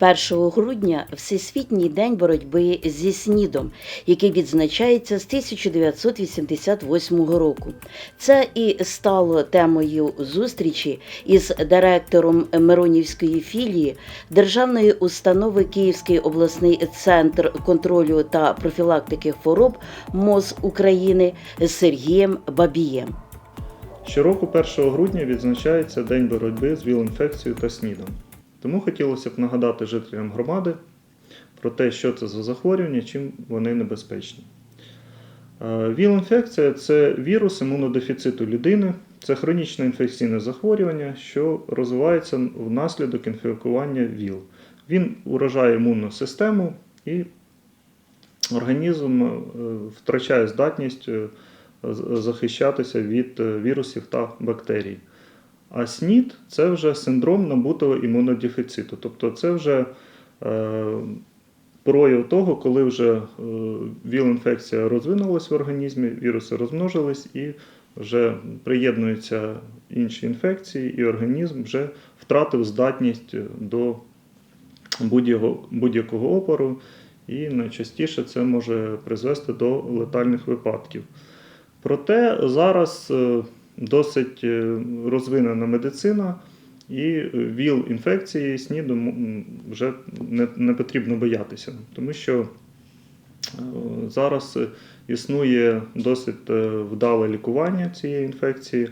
1 грудня Всесвітній день боротьби зі СНІДом, який відзначається з 1988 року. Це і стало темою зустрічі із директором Миронівської філії Державної установи Київський обласний центр контролю та профілактики хвороб МОЗ України Сергієм Бабієм. Щороку 1 грудня відзначається День боротьби з ВІЛ-інфекцією та СНІДом. Тому хотілося б нагадати жителям громади про те, що це за захворювання, чим вони небезпечні. Е, ВІЛ-інфекція це вірус імунодефіциту людини, це хронічне інфекційне захворювання, що розвивається внаслідок інфікування ВІЛ. Він уражає імунну систему і організм е, втрачає здатність е, захищатися від вірусів та бактерій. А СНІД це вже синдром набутого імунодефіциту. Тобто це вже е, прояв того, коли вже е, ВІЛ-інфекція розвинулась в організмі, віруси розмножились і вже приєднуються інші інфекції, і організм вже втратив здатність до будь-якого, опору, і найчастіше це може призвести до летальних випадків. Проте зараз е, досить е, розвинена медицина, і ВІЛ інфекції СНІДу вже не, не потрібно боятися, тому що е, зараз існує досить е, вдале лікування цієї інфекції.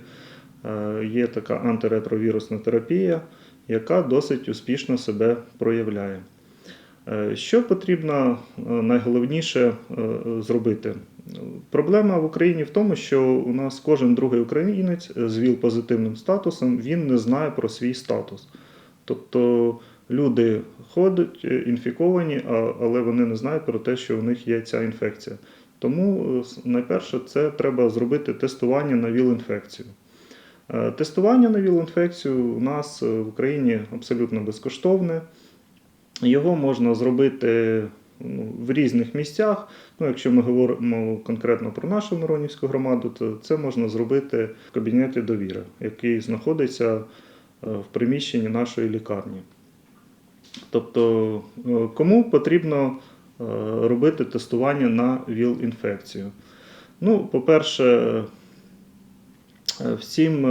Є така антиретровірусна терапія, яка досить успішно себе проявляє. Що потрібно найголовніше зробити? Проблема в Україні в тому, що у нас кожен другий українець з ВІЛ-позитивним статусом він не знає про свій статус. Тобто люди ходять е, інфіковані, але вони не знають про те, що у них є ця інфекція. Тому е, найперше це треба зробити тестування на ВІЛ-інфекцію. Е, Тестування на ВІЛ-інфекцію у нас в Україні абсолютно безкоштовне. Його можна зробити в різних місцях. Ну, якщо ми говоримо конкретно про нашу Миронівську громаду, то це можна зробити в кабінеті довіри, який знаходиться е, в приміщенні нашої лікарні. Тобто, е, кому потрібно е, робити тестування на ВІЛ-інфекцію? Ну, по-перше, всім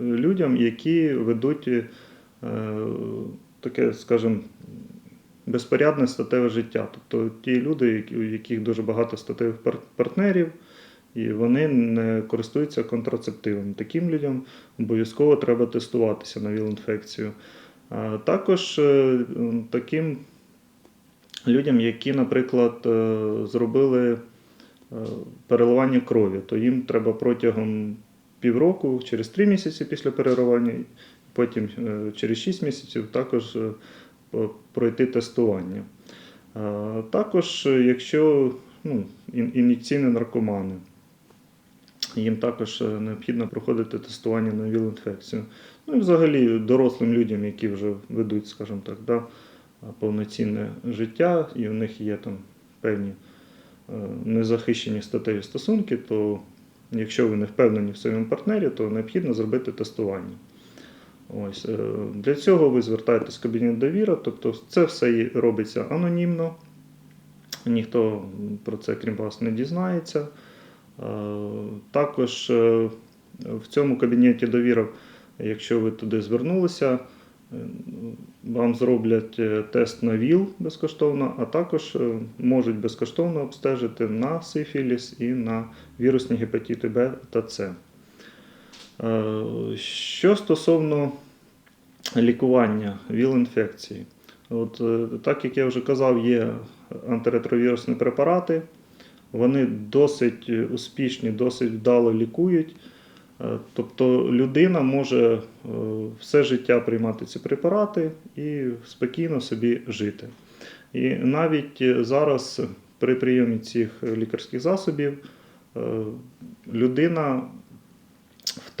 людям, які ведуть таке, скажімо, безпорядне статеве життя. Тобто ті люди, у яких дуже багато статевих партнерів, і вони не користуються контрацептивом. Таким людям обов'язково треба тестуватися на ВІЛ-інфекцію. Також е, таким людям, які, наприклад, е, зробили е, переливання крові, то їм треба протягом півроку, через три місяці після переливання, потім через 6 місяців також пройти тестування. Е, Також, е, якщо ну, ін'єкційні наркомани, їм також е, необхідно проходити тестування на ВІЛ-інфекцію. Ну і взагалі дорослим людям, які вже ведуть, скажімо так, да, повноцінне життя, і у них є там певні е, незахищені статеві стосунки, то якщо ви не впевнені в своєму партнері, то необхідно зробити тестування. Ось, е, для цього ви звертаєтесь в кабінет довіра, тобто це все робиться анонімно, ніхто про це крім вас не дізнається. Е, Також е, в цьому кабінеті довіра, якщо ви туди звернулися, вам зроблять тест на ВІЛ безкоштовно, а також можуть безкоштовно обстежити на сифіліс і на вірусні гепатити Б та С. Е, Що стосовно лікування ВІЛ-інфекції, От, е, так як я вже казав, є антиретровірусні препарати, вони досить успішні, досить вдало лікують. Е, Тобто людина може все життя приймати ці препарати і спокійно собі жити. І навіть зараз при прийомі цих лікарських засобів людина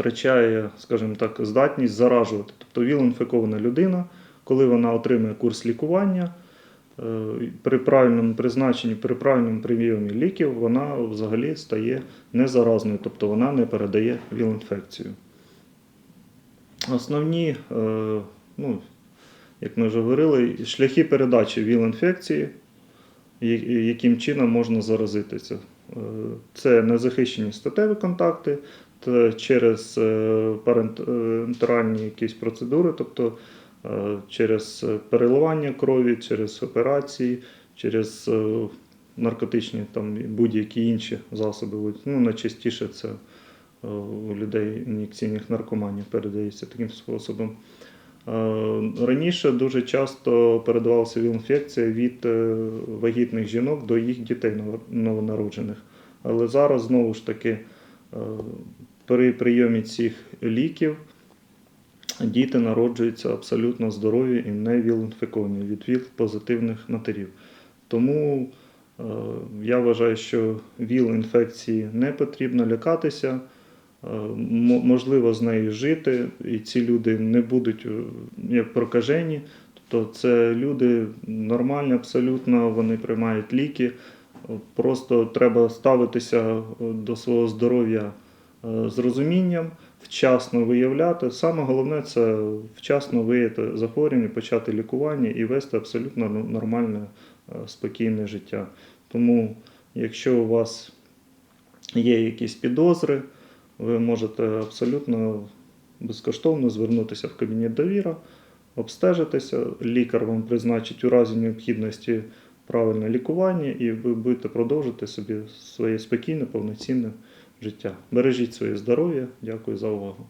втрачає, скажімо так, здатність заражувати. Тобто ВІЛ-інфікована людина, коли вона отримує курс лікування, е, при правильному призначенні, при правильному прийомі ліків, вона взагалі стає незаразною, тобто вона не передає ВІЛ-інфекцію. Основні е, ну, як ми вже говорили, шляхи передачі ВІЛ-інфекції, яким чином можна заразитися. Е, Це незахищені статеві контакти, та через е, парентеральні якісь процедури, тобто е, через переливання крові, через операції, через е, наркотичні там будь-які інші засоби. Ну, найчастіше це е, у людей ін'єкційних наркоманів передається таким способом. Е, Раніше дуже часто передавалася ВІЛ-інфекція від е, вагітних жінок до їх дітей новонароджених. Але зараз знову ж таки е, при прийомі цих ліків діти народжуються абсолютно здорові і не ВІЛ-інфіковані від ВІЛ-позитивних матерів. Тому е, я вважаю, що ВІЛ-інфекції не потрібно лякатися. Е, Можливо з нею жити, і ці люди не будуть е, як прокажені. Тобто це люди нормальні, абсолютно, вони приймають ліки. Просто треба ставитися до свого здоров'я з розумінням, вчасно виявляти. Саме головне це вчасно виявити захворювання, почати лікування і вести абсолютно ну- нормальне, е, спокійне життя. Тому, якщо у вас є якісь підозри, ви можете абсолютно безкоштовно звернутися в кабінет довіра, обстежитися, лікар вам призначить у разі необхідності правильне лікування, і ви будете продовжити собі своє спокійне, повноцінне життя. Бережіть своє здоров'я. Дякую за увагу.